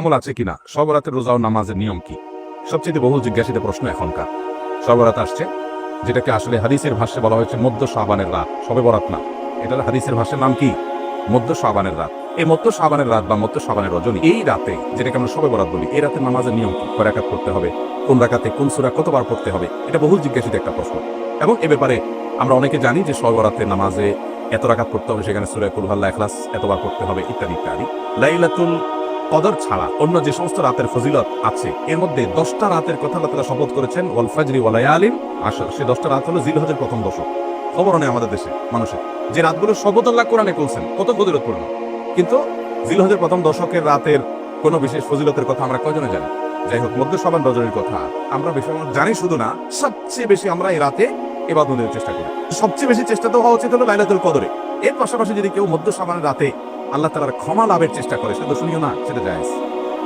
আমল আছে কিনা? সবরাতের রোজা ও নামাজের নিয়ম কি? সবচেয়ে বহু জিজ্ঞাসিত প্রশ্ন এখনকার। সবরাত আসছে, যেটাকে আসলে হাদিসের ভাষ্যে বলা হয়েছে মধ্য সাবানের রাত। সবে বরাত না। এটার হাদিসের ভাষ্যের নাম কি? মধ্য সাবানের রাত। এই মধ্য সাবানের রাত বা মধ্য সাবানের রজনী, এই রাতে যেটাকে আমরা সবে বরাত বলি, এই রাতে নামাজের নিয়ম কি? কয় রাকাত করতে হবে? কোন রাকাতে কোন সুরা কতবার পড়তে হবে? এটা বহু জিজ্ঞাসিত একটা প্রশ্ন। এবং এ ব্যাপারে আমরা অনেকে জানি যে সবে বরাতের নামাজে এত রাকাত করতে হবে, সেখানে সুরা কুলহাল্লা এখলাস এতবার করতে হবে, ইত্যাদি ইত্যাদি। লাইলাতুল কদর ছাড়া অন্য যে সমস্ত রাতের ফজিলত আছে, এর মধ্যে দশটা রাতের কথা তাআলা শপথ করেছেন, ওয়াল ফাজরি ওয়াল আলিম আসর সে দশটা রাত হলো জিলহজের প্রথম দশক। খবর নেই আমাদের দেশে, মানুষের। যে রাতগুলো শপথ আল্লাহ কোরআনে বলছেন, কত ফজিলতপূর্ণ। কিন্তু জিলহজের প্রথম দশকের রাতের কোনো বিশেষ ফজিলতের কথা আমরা কজনে জানি? যাই হোক মধ্য সবান রজনীর কথা। আমরা বেশি জানি শুধু না, সবচেয়ে বেশি আমরা এই রাতে এবার চেষ্টা করি। সবচেয়ে বেশি চেষ্টা তো হওয়া উচিত হলো লাইলাতুল কদরে। এর পাশাপাশি যদি কেউ মধ্য সাবানের রাতে আল্লাহ তালার ক্ষমা লাভের চেষ্টা করে। সেটা শুনিও না, সেটা যায়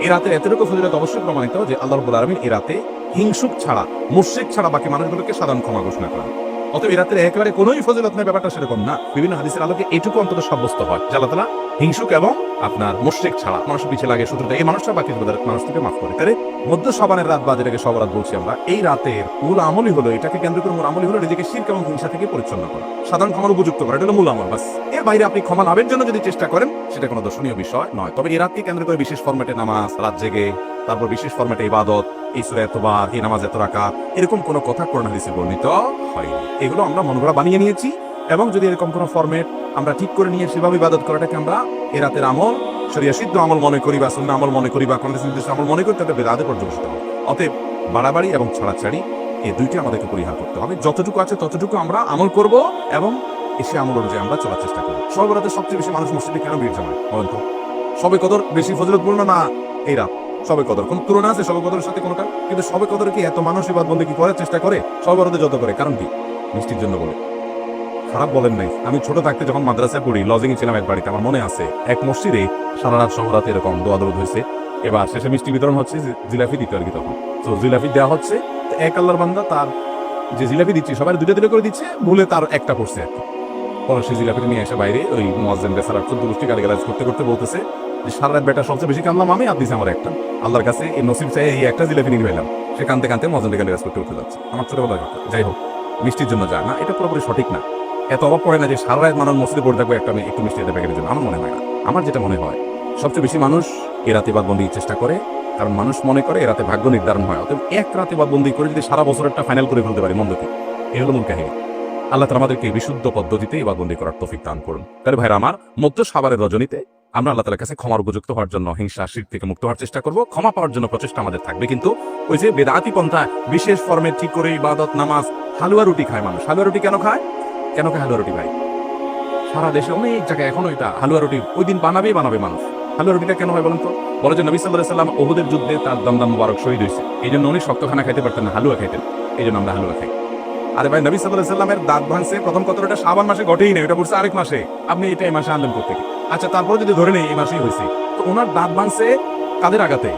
এই রাতের এতটুকু ফজিলত অবশ্যই প্রমাণিত যে আল্লাহ রবুল আলমিন এই রাতে হিংসুক ছাড়া, মুশ্রিক ছাড়া বাকি মানুষগুলোকে সাধারণ ক্ষমা ঘোষণা করেন। অতএব এ রাতের একেবারে কোনোই ফজিলত নয়, ব্যাপারটা সেরকম না। বিভিন্ন হাদিসের আলোকে এটুকু অন্তত সাব্যস্ত হয় যে আল্লাহ তালা হিংসুক এবং আপনার মুশ্রিক ছাড়া মানুষ পিছিয়ে লাগে শুধু এই মানুষটা বাকি মানুষ থেকে মাফ করে। তাহলে মধ্য সবানের রাত বা যেটাকে সবরাত বলছি আমরা। এই রাতের মূল আমলই হলো, এটাকে কেন্দ্র করে মূল আমলই হলো নিজেকে শির্ক এবং হিংসা থেকে পরিচ্ছন্ন করা। সাধারণ ক্ষমার উপযুক্ত করা, এটা হলো মূল আমল, বাস। এর বাইরে আপনি ক্ষমা লাভের জন্য যদি চেষ্টা করেন, সেটা কোনো দর্শনীয় বিষয় নয়। তবে এই রাতকে কেন্দ্র করে বিশেষ ফরম্যাটে নামাজ রাত জেগে, তারপর বিশেষ ফরম্যাটে ইবাদত, এই সুরে এতবার, এই নামাজ এত রাখা এরকম কোনো কথা কোরআন হাদিসে বর্ণিত হয়নি। এগুলো আমরা মনগড়া বানিয়ে নিয়েছি। এবং যদি এরকম কোনো ফর্মেট আমরা ঠিক করে নিয়ে সেভাবে ইবাদত করাটাকে আমরা এ রাতের আমল, শরিয়া সিদ্ধ আমল মনে করি বা সুন্না আমল মনে করি বা কোন নির্দিষ্ট আমল মনে করি তাদের বেদাতে পর্যবেসিত হবে। অতএব বাড়াবাড়ি এবং ছাড়াছাড়ি এই দুইটি আমাদেরকে পরিহার করতে হবে। যতটুকু আছে ততটুকু আমরা আমল করব এবং এসে আমল অনুযায়ী আমরা চলার চেষ্টা করব। সর্বরাতে সবচেয়ে বেশি মানুষ মসজিদে কেন ভিড় জমায়, বলেন তো? সবে কদর বেশি ফজলতপূর্ণ না এই রাত? সবে কদর। কোন তুলনা আছে সবে কদরের সাথে কোনোটা কিন্তু সবে কদর কি এত মানুষ এবার বন্ধে কি করার চেষ্টা করে? সর্বরাতে যত করে। কারণ কি? মিষ্টির জন্য বলে। খারাপ বলেন নাই। আমি ছোট থাকতে যখন মাদ্রাসায় পড়ি লজিং ছিলাম এক বাড়িতে, আমার মনে আছে, এক মসজিদে সারা রাত সহরাতে এরকম দোয়া দরুদ হয়েছে। এবার শেষে মিষ্টি বিতরণ হচ্ছে জি- জিলাপি দিতে আর কি তখন। তো জিলাপি দেওয়া হচ্ছে এক আল্লাহর বান্দা তার যে জিলাপি দিচ্ছে, সবাই দুটো দুটো করে দিচ্ছে, ভুলে তার একটা পড়ছে আর কি। পরে সে জিলাপিটা নিয়ে এসে বাইরে ওই মোয়াজ্জেম বেসারার চোদ্দ গোষ্ঠী গালিগালাজ করতে করতে বলতেছে যে, সারা রাত বেটা, সবচেয়ে বেশি কান্দলাম আমি দিছে আমার একটা। আল্লাহর কাছে এই নসিব চাই, এই একটা জিলাপি নিয়ে পেলাম সে কানতে কানতে মজানটা গালিগালাজ করতে উঠে যাচ্ছে। আমার ছোটবেলার কথা। যাই হোক, মিষ্টির জন্য যায় না, এটা পুরোপুরি সঠিক না। এত অভাব পড়ে না যে সারা রাত মানুষ মসজিদে পড়ে থাকবে একটা একটু মিষ্টি দিতে প্যাকেটের জন্য আমার মনে হয় না। আমার যেটা মনে হয়, সবচেয়ে বেশি মানুষ এ রাতে বাদবন্দির চেষ্টা করে, কারণ মানুষ মনে করে এ রাতে ভাগ্য নির্ধারণ হয়। অতএব এক রাতে বাদবন্দি করে যদি সারা বছরটা ফাইনাল করে ফেলতে পারি, মন্দ কি? এই হলো মূল কাহিনী। আল্লাহ তালা আমাদেরকে বিশুদ্ধ পদ্ধতিতে এই বাদবন্দি করার তফিক দান করুন। তাহলে ভাইরা আমার, মধ্য সাবারের রজনীতে আমরা আল্লাহ তালার কাছে ক্ষমার উপযুক্ত হওয়ার জন্য, হিংসা শীত থেকে মুক্ত হওয়ার চেষ্টা করব। ক্ষমা পাওয়ার জন্য প্রচেষ্টা আমাদের থাকবে। কিন্তু ওই যে বেদাতি পন্থা বিশেষ ফর্মে ঠিক করে ইবাদত, নামাজ, হালুয়া রুটি খায় মানুষ। হালুয়া রুটি কেন খায়? কেন খায় হালুয়া রুটি ভাই? সারা দেশে অনেক জায়গায় এখনও এটা হালুয়া রুটি ওই দিন বানাবেই বানাবে মানুষ। হালুয়া রুটিটা কেন হয় বলেন তো? বলে যে নবী সাল্লাহ সাল্লাম ওহুদের যুদ্ধে তার দমদম মুবারক শহীদ হয়েছে। এই জন্য উনি শক্ত খানা খাইতে পারতেন না, হালুয়া খাইতেন। এই জন্য আমরা হালুয়া খাই। আরে ভাই, নবী সাল্লাহ সাল্লামের দাঁত ভাঙছে, প্রথম কতটা? সাবান মাসে ঘটেই নেই এটা পড়ছে আরেক মাসে। আপনি এটা এই মাসে আনলেন করতে আচ্ছা তারপরে যদি ধরে নেই, এই মাসেই হয়েছে। তো ওনার দাঁত ভাঙছে কাদের আগাতে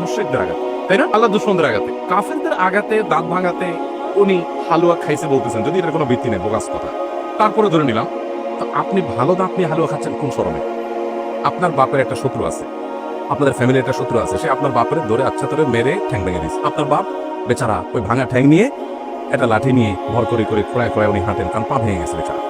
মুশ্রিকদের আগাতে তাই না? আল্লাহ দুশ্মনদের আগাতে কাফেরদের আগাতে দাঁত ভাঙাতে উনি হালুয়া খাইছে বলতেছেন, যদি এটার কোনো ভিত্তি নেই, বোগাস কথা। তারপরে ধরে নিলাম, তো আপনি ভালো দাঁত নিয়ে হালুয়া খাচ্ছেন কোন শরমে? আপনার বাপের একটা শত্রু আছে, আপনাদের ফ্যামিলির একটা শত্রু আছে, সে আপনার বাপের ধরে আচ্ছা ধরে মেরে ঠ্যাং ভেঙে দিচ্ছে আপনার বাপ বেচারা ওই ভাঙা ঠ্যাং নিয়ে একটা লাঠি নিয়ে ভর করে করে খোড়ায় খোড়ায় উনি হাঁটেন, কারণ পা ভেঙে গেছে বেচারা।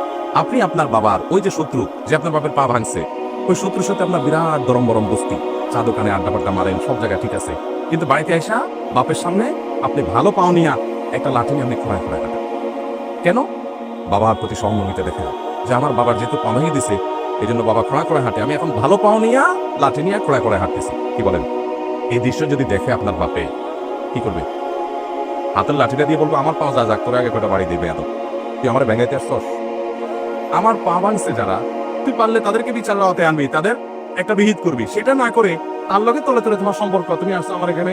আপনি আপনার বাবার, ওই যে শত্রু, যে আপনার বাপের পা ভাঙছে, ওই শত্রুর সাথে আপনার বিরাট গরম গরম বস্তি চা দোকানে আড্ডা পাড্ডা মারেন, সব জায়গায় ঠিক আছে। কিন্তু বাড়িতে আসা বাপের সামনে আপনি ভালো পাও নিয়া একটা লাঠি নিয়ে আপনি খোড়ায় খোড়ায় হাঁটেন কেন? বাবার প্রতি সহমর্মিতা দেখে যে আমার বাবার যেহেতু পা ভেঙে দিছে এই জন্য বাবা খোঁড়া করে হাঁটে। আমি এখন ভালো পাও নিয়া লাঠি নিয়ে খোঁড়া করে হাঁটতেছি। কি বলেন? এই দৃশ্য যদি দেখে আপনার বাপে, কি করবে? হাতের লাঠিটা দিয়ে বলব, আমার পাও যা, যাক করে আগে কটা বাড়ি দিবে এত তুই আমার ব্যাঙ্গাইতে আসছস? আমার পা ভাঙছে যারা, তুই পারলে তাদেরকে বিচার লওয়াতে আনবি। তাদের একটা বিহিত করবি। সেটা না করে তার লগে তলে তলে তোমার সম্পর্ক। তুমি আসছো আমার এখানে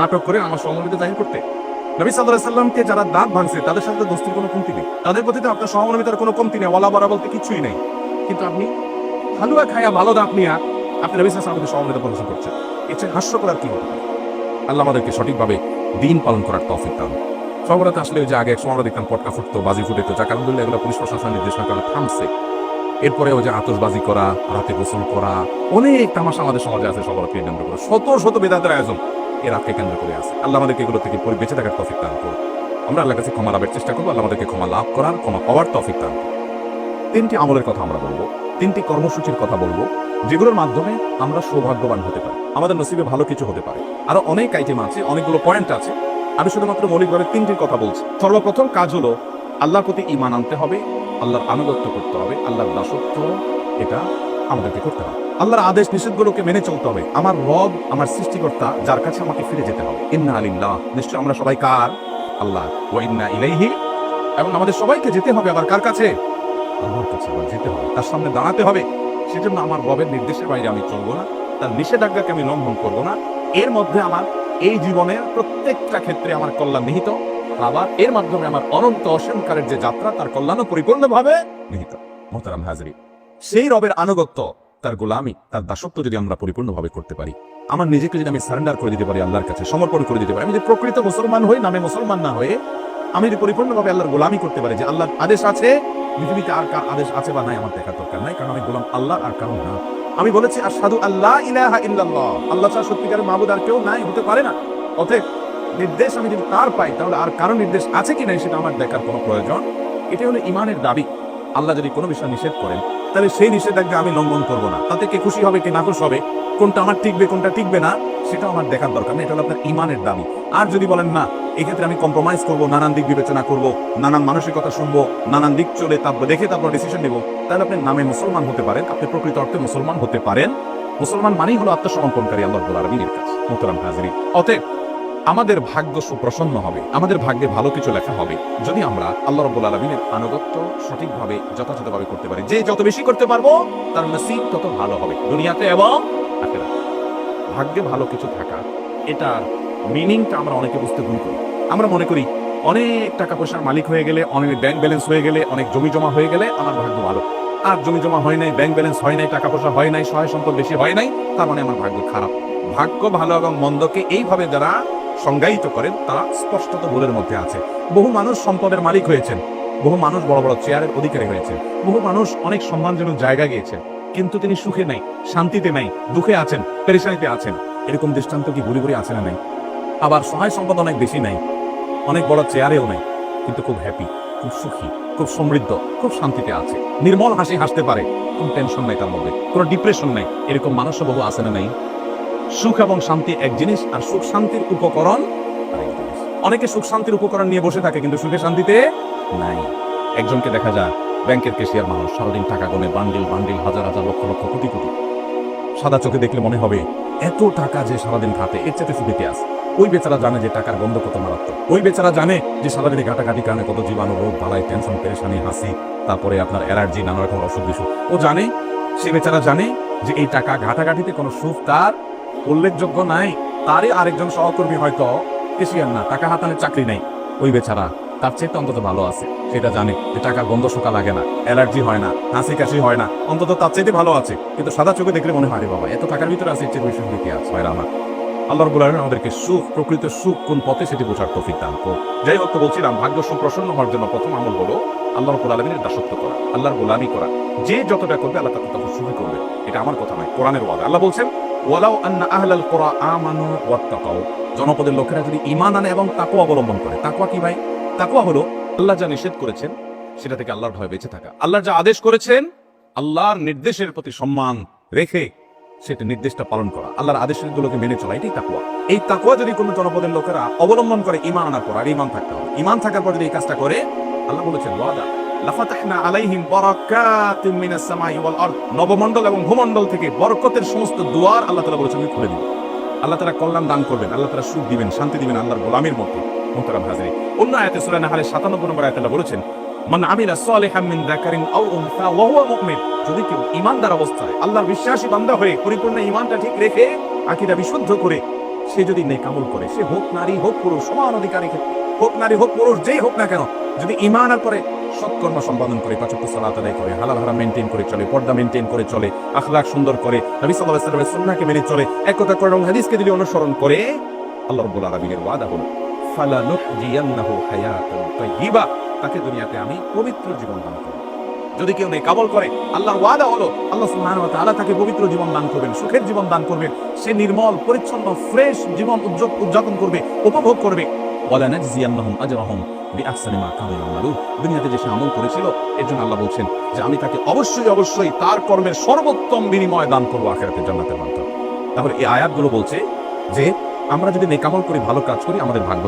নাটক করে আমার সহমর্মিতা জাহির করতে। নবী সাল্লাহ সাল্লামকে যারা দাঁত ভাঙছে, তাদের সাথে দোস্তির কোনো কমতি নেই। তাদের প্রতি তো আপনার সহমর্মিতার কোনো কমতি নেই ওলা বরা বলতে কিছুই নেই। কিন্তু আপনি হালুয়া খায়া ভালো দাঁত নিয়ে আপনি নবী সাল্লামের প্রতি সহমর্মিতা প্রদর্শন করছেন। এর চেয়ে হাস্যকর আর কি হতে আল্লাহ আমাদেরকে সঠিকভাবে দিন পালন করার তৌফিক দান। সবরাতে আসলে যে আগে এক সময় আমরা দেখতাম পটকা ফুটতো, বাজি ফুটেতো, যাকে, আলহামদুলিল্লাহ এগুলো পুলিশ প্রশাসনের নির্দেশনা কারণে থামছে। এরপরে ওই যে আতশবাজি করা, রাতে গোসল করা, অনেক তামাশা আমাদের সমাজে আছে সবরাতকে কেন্দ্র করে শত শত বেদাতের আয়োজন। এ রাতকে কেন্দ্র করে আছে। আল্লাহ আমাদেরকে এগুলো থেকে বেঁচে থাকার তফিক দান করুন। আমরা আল্লাহর কাছে ক্ষমা লাভের চেষ্টা করব, আল্লাহ আমাদেরকে ক্ষমা লাভ করার, ক্ষমা পাওয়ার তফিক দান করুন। তিনটি আমলের কথা আমরা বলব, তিনটি কর্মসূচির কথা বলব, যেগুলোর মাধ্যমে আমরা সৌভাগ্যবান হতে পারি। আমাদের নসিবে ভালো কিছু হতে পারে। আরও অনেক আইটেম আছে, অনেকগুলো পয়েন্ট আছে। আমি শুধুমাত্র মৌলিকভাবে তিনটির কথা বলছি। সর্বপ্রথম কাজ হলো, আল্লাহর প্রতি ইমান আনতে হবে, আল্লাহর আনুগত্য করতে হবে, আল্লাহর দাসত্ব, এটা আমাদেরকে করতে হবে। আল্লাহর আদেশ নিষেধগুলোকে মেনে চলতে হবে। আমার রব, আমার সৃষ্টিকর্তা, যার কাছে আমাকে ফিরে যেতে হবে। ইন্না আলিল্লাহ নিশ্চয় আমরা সবাই কার? আল্লাহ। ইন্না ইলাইহি এবং আমাদের সবাইকে যেতে হবে আবার কার কাছে? আল্লাহর কাছে আবার যেতে হবে। তার সামনে দাঁড়াতে হবে। সেজন্য আমার রবের নির্দেশের বাইরে আমি চলবো না। তার নিষেধাজ্ঞাকে আমি লঙ্ঘন করব না। এর মধ্যে আমার এই জীবনের প্রত্যেকটা ক্ষেত্রে আমার কল্যাণ নিহিত। আবার এর মাধ্যমে আমার অনন্ত অসীমকারের যে যাত্রা, তার কল্যাণও পরিপূর্ণভাবে নিহিত। মোহতারাম হাজরি। সেই রবের আনুগত্য তার গোলামি, তার দাসত্ব যদি আমরা পরিপূর্ণভাবে করতে পারি, আমার নিজেকে যদি আমি সারেন্ডার করে দিতে পারি আল্লাহর কাছে, সমর্পণ করে দিতে পারি, আমি যদি প্রকৃত মুসলমান হই, নামে মুসলমান না হয়ে, আমি যদি পরিপূর্ণভাবে আল্লাহর গোলামি করতে পারি যে আল্লাহর আদেশ আছে, পৃথিবীতে আর কার আদেশ আছে বা নাই, আমার দেখার দরকার নাই, কারণ আমি গোলাম আল্লাহ আর কারণ না। আমি বলেছি আর সাধু আল্লাহ ইলাহা ইল্লাল্লাহ। আল্লাহ ছাড়া সত্যিকারের মাহবুদ আর কেউ নাই, হতে পারে না। অতএব নির্দেশ আমি যদি তার পাই, তাহলে আর কারও নির্দেশ আছে কি নাই, সেটা আমার দেখার কোনো প্রয়োজন। এটি হলো ইমানের দাবি। আল্লাহ যদি কোনো বিষয় নিষেধ করেন তাহলে সেই নিষেধাজ্ঞা আমি লঙ্ঘন করব না। তাতে কে খুশি হবে, কে নাখুশ হবে, কোনটা আমার টিকবে, কোনটা টিকবে না সেটা আমার দেখার দরকার নেই এটা হলো আপনার ইমানের দাবি। আর যদি বলেন, না, এক্ষেত্রে আমি কম্প্রোমাইজ করব, নানান দিক বিবেচনা করব, নানান মানসিকতা শুনব, নানান দিক চলে তারপর দেখে তারপর ডিসিশন নেব, তাহলে আপনি নামে মুসলমান হতে পারেন, আপনি প্রকৃত অর্থে মুসলমান হতে পারেন। মুসলমান মানেই হলো আত্মসমর্পণকারী আল্লাহ আলমিনের কাছে মোহতারাম হাজরি অতএব আমাদের ভাগ্য সুপ্রসন্ন হবে, আমাদের ভাগ্যে ভালো কিছু লেখা হবে। যদি আমরা আল্লাহ রব্বুল আলমিনের আনুগত্য সঠিকভাবে, যথাযথভাবে করতে পারি, যে যত বেশি করতে পারব, তার নসিব তত ভালো হবে, দুনিয়াতে এবং। ভাগ্যে ভালো কিছু থাকা, এটার মিনিংটা আমরা অনেকে বুঝতে ভুল করি। আমরা মনে করি, অনেক টাকা পয়সার মালিক হয়ে গেলে, অনেক ব্যাংক ব্যালেন্স হয়ে গেলে, অনেক জমি জমা হয়ে গেলে আমার ভাগ্য ভালো। আর জমি জমা হয় নাই ব্যাংক ব্যালেন্স হয় নাই টাকা পয়সা হয় নাই সহায় সম্পদ বেশি হয় নাই, তার মানে আমার ভাগ্য খারাপ। ভাগ্য ভালো এবং মন্দকে এইভাবে যারা সংজ্ঞায়িত করেন তারা স্পষ্টত ভুলের মধ্যে আছে। বহু মানুষ সম্পদের মালিক হয়েছেন। বহু মানুষ বড় বড় চেয়ারের অধিকারী হয়েছেন। বহু মানুষ অনেক সম্মানজনক জায়গা গিয়েছেন। কিন্তু তিনি সুখে নাই, শান্তিতে নাই, দুঃখে আছেন, পেরেশানিতে আছেন। এরকম দৃষ্টান্ত কি ঘুরি ঘুরি আছে না নাই? আবার সহায় সম্পদ অনেক বেশি নাই। অনেক বড় চেয়ারেও নাই। কিন্তু খুব হ্যাপি খুব সুখী, খুব সমৃদ্ধ, খুব শান্তিতে আছে। নির্মল হাসি হাসতে পারে। কোনো টেনশন নাই তার মধ্যে। কোনো ডিপ্রেশন নাই। এরকম মানুষও বহু আছে না নাই? সুখ এবং শান্তি এক জিনিস, আর সুখ শান্তির উপকরণ অনেকে সুখ শান্তির উপকরণ নিয়ে বসে থাকে, কিন্তু সুখে শান্তিতে নাই। একজনকে দেখা যায়, ব্যাংকের কেশিয়ার মানুষ সারাদিন টাকা গনে বান্ডিল বান্ডিল, হাজার হাজার, লক্ষ লক্ষ কোটি কোটি। সাদা চোখে দেখলে মনে হবে, এত টাকা যে সারাদিন খাতে এর চেয়ে সুখীতে আছে? ওই বেচারা জানে যে টাকার গন্ধ কত মারাত্মক। ওই বেচারা জানে যে সারাদিন ঘাটাঘাটি কারণে কত জীবাণু, রোগ বালাই টেনশন, পেরেশানি, হাসি, তারপরে আপনার অ্যালার্জি, নানা রকম অসুখ বিসুখ। ও জানে, সে বেচারা জানে যে এই টাকা ঘাটাঘাটিতে কোনো সুখ তার উল্লেখযোগ্য নাই। তারই আরেকজন সহকর্মী হয়তো কেশিয়ার না, টাকা হাতানোর চাকরি নেই। ওই বেচারা, তার চেয়ে অন্তত ভালো আছে, সেটা জানে যে টাকার গন্ধ শোকা লাগে না, অ্যালার্জি হয় না, হাসি কাশি হয় না, অন্তত তার চাইতে ভালো আছে। কিন্তু সাদা চোখে দেখলে মনে হয় বাবা, এত টাকার ভিতরে আছে চেয়ে বেশি সুখী আছে? হয় আমার। আল্লাহ রবুল আমাদেরকে সুখ, প্রকৃত সুখ কোন পথে সেটি বোঝার তৌফিক দান করুন যাই হোক বলছিলাম, ভাগ্য সুপ্রসন্ন হওয়ার জন্য প্রথম আমল হলো আল্লাহ রবুল দাসত্ব করা, আল্লাহর গোলামি করা। যে যতটা করবে আল্লাহ তাকে তত সুখী করবে। এটা আমার কথা নয়, কোরআনের ওয়াদা। আল্লাহ বলছেন ওয়ালাউ আন্না আহলাল কোরআ আমানু ওয়াত্তাকাউ। জনপদের লোকেরা যদি ইমান আনে এবং তাকওয়া অবলম্বন করে তাকুয়া কি ভাই? তাকুয়া হলো আল্লাহ যা নিষেধ করেছেন, সেটা থেকে আল্লাহর ভয় বেঁচে থাকা। আল্লাহর যা আদেশ করেছেন, আল্লাহর নির্দেশের প্রতি সম্মান রেখে সেটা নির্দেশটা পালন করা। আল্লাহর আদেশগুলোকে মেনে চলা, এটাই তাকুয়া এই তাকুয়া যদি কোনো জনপদের লোকেরা অবলম্বন করে ইমান আনার পর আর ইমান থাকতে হবে। ইমান থাকার পর যদি এই কাজটা করে, আল্লাহ বলেছেন, ওয়াদা। লাফাতাহনা আলাইহিম বারাকাতিম মিনাস সামাই ওয়াল আরদ। নবমণ্ডল এবং ভূমণ্ডল থেকে বরকতের সমস্ত দুয়ার আল্লাহ তাআলা বলেছেন খুলে দিব। আল্লাহ তাআলা কল্যাণ দান করবেন, আল্লাহ তাআলা সুখ দিবেন, শান্তি দিবেন আল্লাহর গোলামের মধ্যে। মুহতারাম হাজিরি অন্য আয়াতে সূরা নাহলের 97 নম্বর আয়াতে আল্লাহ বলেছেন, মান আমিলা সালিহাম মিন যাকারিন আও উনসা ওয়া হুয়া মুমিন। যদি কেউ ঈমানদার অবস্থায় আল্লাহর বিশ্বাসী বান্দা হয়ে পরিপূর্ণ ঈমানটা ঠিক রেখে আকীদা বিশুদ্ধ করে, সে যদি নেক আমল করে, সে হোক নারী হোক পুরুষ, সমান অধিকারী হোক নারী হোক পুরুষ, যেই হোক না কেন, যদি ঈমানের পরে সৎকর্ম সম্পাদন করে পাচক সালাত আদায় করে, হালাল হারাম মেনটেন করে চলে, পর্দা মেনটেন করে চলে আখলাক সুন্দর করে, নবী সাল্লাল্লাহু আলাইহি ওয়াসাল্লামের সুন্নাহকে মেনে চলে, এক কথা করে হাদিসকে যদি অনুসরণ করে, আল্লাহ রাব্বুল আলামিনের ওয়াদা হলো, ফালা নুহজিয়ান্নাহু হায়াতান তাইয়্যিবা, তাকে দুনিয়াতে আমি পবিত্র জীবন দান করব। যদি কেউ নেই কাবল করে, আল্লাহর ওয়াদা হলো, আল্লাহ সুবহানাহু ওয়া তাআলা তাকে পবিত্র জীবন দান করবেন, সুখের জীবন দান করবেন, সে নির্মল, পরিচ্ছন্ন ফ্রেশ জীবন উদযাপ- উদযাপন করবে, উপভোগ করবে। ওয়ালা নাজজিয়ান্নাহুম আজরাহুম বিআহসানি মা কানু ইয়ামালুন দুনিয়াতে যে সে আমল করেছিল, এর জন্য আল্লাহ বলছেন যে আমি তাকে অবশ্যই অবশ্যই তার কর্মের সর্বোত্তম বিনিময় দান করব আখেরাতের জান্নাতের মাধ্যমে তাহলে এই আয়াতগুলো বলছে যে আমরা যদি নেকামল করি, ভালো কাজ করি, আমাদের ভাগ্য